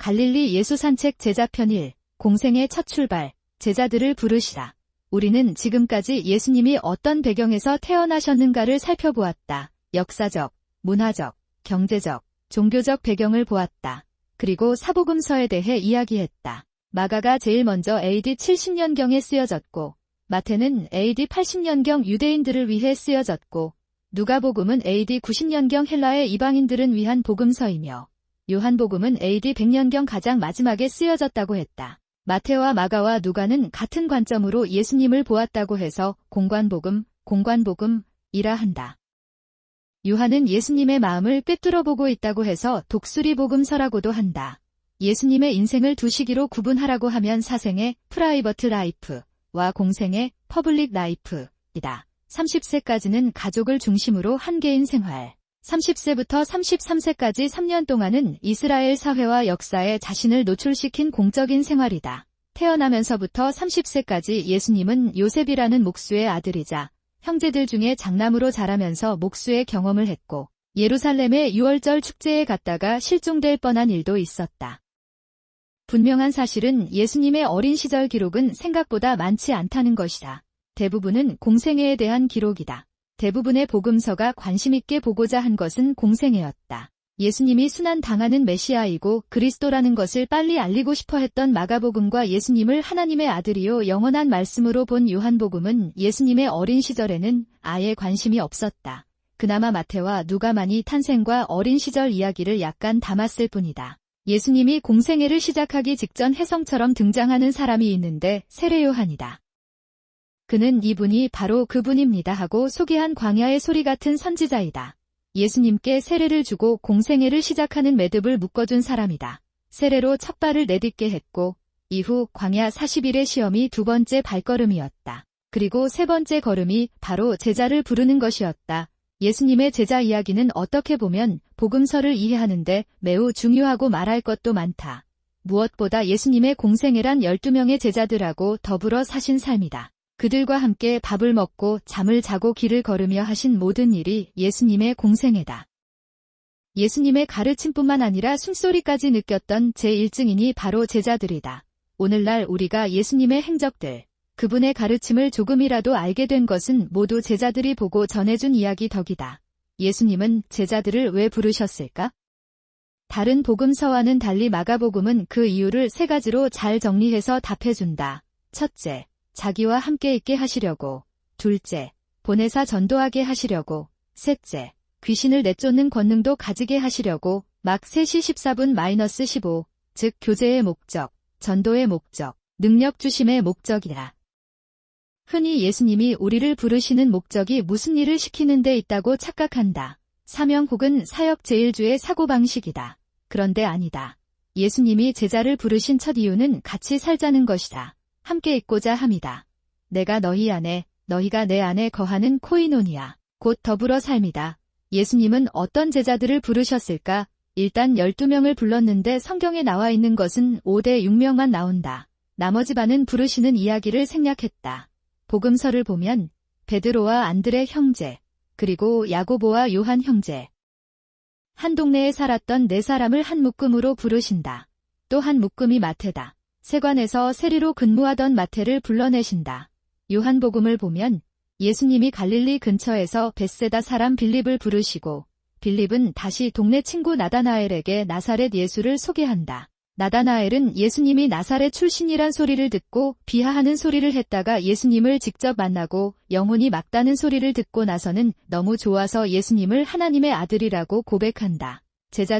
갈릴리 예수 산책 제자편 1 공생의 첫 출발 제자들을 부르시라. 우리는 지금까지 예수님이 어떤 배경에서 태어나셨는가를 살펴보았다. 역사적, 문화적, 경제적, 종교적 배경을 보았다. 그리고 사복음서에 대해 이야기했다. 마가가 제일 먼저 AD 70년경에 쓰여졌고, 마태는 AD 80년경 유대인들을 위해 쓰여졌고, 누가복음은 AD 90년경 헬라의 이방인들은 위한 복음서이며, 요한복음은 AD 100년경 가장 마지막에 쓰여졌다고 했다. 마태와 마가와 누가는 같은 관점으로 예수님을 보았다고 해서 공관복음, 공관복음이라 한다. 요한은 예수님의 마음을 꿰뚫어 보고 있다고 해서 독수리 복음서라고도 한다. 예수님의 인생을 두 시기로 구분하라고 하면 사생의 프라이버트 라이프와 공생의 퍼블릭 라이프이다. 30세까지는 가족을 중심으로 한 개인 생활, 30세부터 33세까지 3년 동안은 이스라엘 사회와 역사에 자신을 노출시킨 공적인 생활이다. 태어나면서부터 30세까지 예수님은 요셉이라는 목수의 아들이자 형제들 중에 장남으로 자라면서 목수의 경험을 했고 예루살렘의 6월절 축제에 갔다가 실종될 뻔한 일도 있었다. 분명한 사실은 예수님의 어린 시절 기록은 생각보다 많지 않다는 것이다. 대부분은 공생애에 대한 기록이다. 대부분의 복음서가 관심있게 보고자 한 것은 공생애였다. 예수님이 순환 당하는 메시아이고 그리스도라는 것을 빨리 알리고 싶어 했던 마가복음과 예수님을 하나님의 아들이요 영원한 말씀으로 본 요한복음은 예수님의 어린 시절에는 아예 관심이 없었다. 그나마 마태와 누가만이 탄생과 어린 시절 이야기를 약간 담았을 뿐이다. 예수님이 공생애를 시작하기 직전 혜성처럼 등장하는 사람이 있는데 세례요한이다. 그는 이분이 바로 그분입니다 하고 소개한 광야의 소리 같은 선지자이다. 예수님께 세례를 주고 공생애를 시작하는 매듭을 묶어준 사람이다. 세례로 첫 발을 내딛게 했고 이후 광야 40일의 시험이 두 번째 발걸음이었다. 그리고 세 번째 걸음이 바로 제자를 부르는 것이었다. 예수님의 제자 이야기는 어떻게 보면 복음서를 이해하는데 매우 중요하고 말할 것도 많다. 무엇보다 예수님의 공생애란 12명의 제자들하고 더불어 사신 삶이다. 그들과 함께 밥을 먹고 잠을 자고 길을 걸으며 하신 모든 일이 예수님의 공생애다. 예수님의 가르침뿐만 아니라 숨소리까지 느꼈던 제1증인이 바로 제자들이다. 오늘날 우리가 예수님의 행적들, 그분의 가르침을 조금이라도 알게 된 것은 모두 제자들이 보고 전해준 이야기 덕이다. 예수님은 제자들을 왜 부르셨을까? 다른 복음서와는 달리 마가복음은 그 이유를 세 가지로 잘 정리해서 답해준다. 첫째, 자기와 함께 있게 하시려고. 둘째, 보내사 전도하게 하시려고. 셋째, 귀신을 내쫓는 권능도 가지게 하시려고 막 3시 14분 마이너스 15, 즉 교제의 목적, 전도의 목적, 능력 주심의 목적이라. 흔히 예수님이 우리를 부르시는 목적이 무슨 일을 시키는 데 있다고 착각한다. 사명 혹은 사역 제일주의 사고방식이다. 그런데 아니다. 예수님이 제자를 부르신 첫 이유는 같이 살자는 것이다. 함께 있고자 함이다. 내가 너희 안에, 너희가 내 안에 거하는 코이노니아, 곧 더불어 삶이다. 예수님은 어떤 제자들을 부르셨을까? 일단 12명을 불렀는데 성경에 나와 있는 것은 5대 6명만 나온다. 나머지 반은 부르시는 이야기를 생략했다. 복음서를 보면 베드로와 안드레 형제, 그리고 야고보와 요한 형제. 한 동네에 살았던 네 사람을 한 묶음으로 부르신다. 또 한 묶음이 마태다. 세관에서 세리로 근무하던 마태를 불러내신다. 요한복음을 보면 예수님이 갈릴리 근처에서 베세다 사람 빌립을 부르시고 빌립은 다시 동네 친구 나다나엘에게 나사렛 예수를 소개한다. 나다나엘은 예수님이 나사렛 출신이란 소리를 듣고 비하하는 소리를 했다가 예수님을 직접 만나고 영혼이 막다는 소리를 듣고 나서는 너무 좋아서 예수님을 하나님의 아들이라고 고백한다. 제자들